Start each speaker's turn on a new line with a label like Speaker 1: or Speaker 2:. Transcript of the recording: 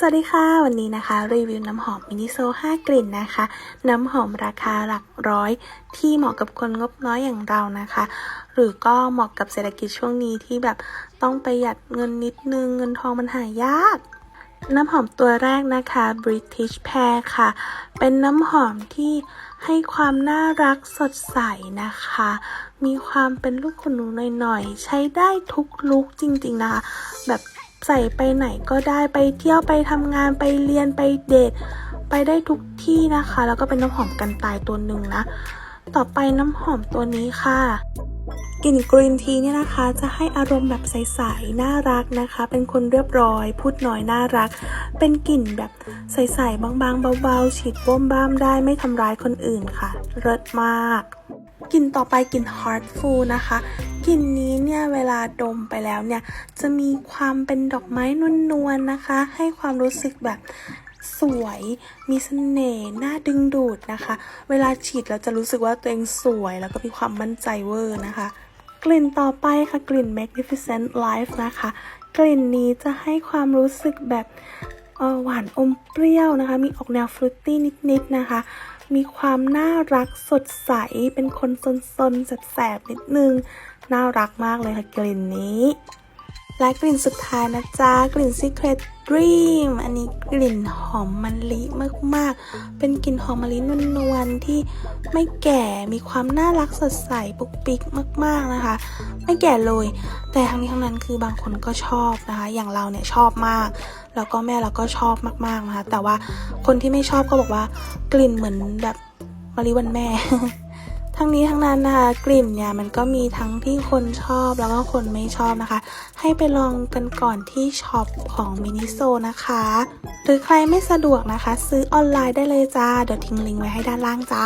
Speaker 1: สวัสดีค่ะ วันนี้นะคะ รีวิวน้ำหอมมินิโซ 5 กลิ่นนะคะ น้ำหอมราคาหลักร้อย ที่เหมาะกับคนงบน้อยอย่างเรานะคะ หรือก็เหมาะกับเศรษฐกิจช่วงนี้ที่แบบต้องประหยัดเงินนิดนึง เงินทองมันหายากน้ำหอมตัวแรกนะคะ British Pear ค่ะ เป็นน้ำหอมที่ให้ความน่ารักสดใสนะคะ มีความเป็นลูกคุณหนูหน่อยๆ ใช้ได้ทุกลุคจริงๆนะคะ แบบ ใส่ไปไหนก็ได้ไปเที่ยวไปทำงานไปเรียนไปเดทไปได้ทุกที่นะคะ แล้วก็เป็นน้ำหอมกันตายตัวหนึ่งนะ ต่อไปน้ำหอมตัวนี้ค่ะกลิ่นกรีนทีเนี่ยนะคะ จะให้อารมณ์แบบใสๆน่ารักนะคะ เป็นคนเรียบร้อย พูดน้อยน่ารัก เป็นกลิ่นแบบใสๆบางๆเบาๆฉีดบ้มบ้ามได้ไม่ทำร้ายคนอื่นค่ะเลิศมากกลิ่นต่อไปกลิ่น Heartful นะคะ กลิ่นนี้เนี่ยเวลาดมไปแล้วเนี่ยจะมีความเป็นดอกไม้นวลๆนะคะ ให้ความรู้สึกแบบสวยมีเสน่ห์น่าดึงดูดนะคะ เวลาฉีดแล้วจะรู้สึกว่าตัวเองสวย แล้วก็มีความมั่นใจเวอร์นะคะ กลิ่นต่อไปค่ะกลิ่น Magnificent Life นะคะ กลิ่นนี้จะให้ความรู้สึกแบบหวานอมเปรี้ยวนะคะ มีออกแนวฟรุตตี้นิดๆนะคะ มีความน่ารักสดใส เป็นคนซนๆแสบๆนิดนึง น่ารักมากเลยค่ะกลิ่นนี้ และกลิ่นสุดท้ายนะจ๊ะ กลิ่น Secret Dream อันนี้กลิ่นหอมมะลิมากๆ เป็นกลิ่นหอมมะลินวลๆที่ไม่แก่ มีความน่ารักสดใสปุกปิกมากๆนะคะ ไม่แก่เลย แต่ทั้งนี้ทั้งนั้นคือบางคนก็ชอบนะคะ อย่างเราเนี่ยชอบมาก แล้วก็แม่เราก็ชอบมากๆนะคะ แต่ว่าคนที่ไม่ชอบก็บอกว่ากลิ่นเหมือนแบบมะลิวันแม่ ทั้งนี้ทั้งนั้นนะคะ กลิ่นเนี่ยมันก็มีทั้งที่คนชอบแล้วก็คนไม่ชอบนะคะ ให้ไปลองกันก่อนที่ช็อปของมินิโซนะคะ หรือใครไม่สะดวกนะคะ ซื้อออนไลน์ได้เลยจ้า เดี๋ยวทิ้งลิงก์ไว้ให้ด้านล่างจ้า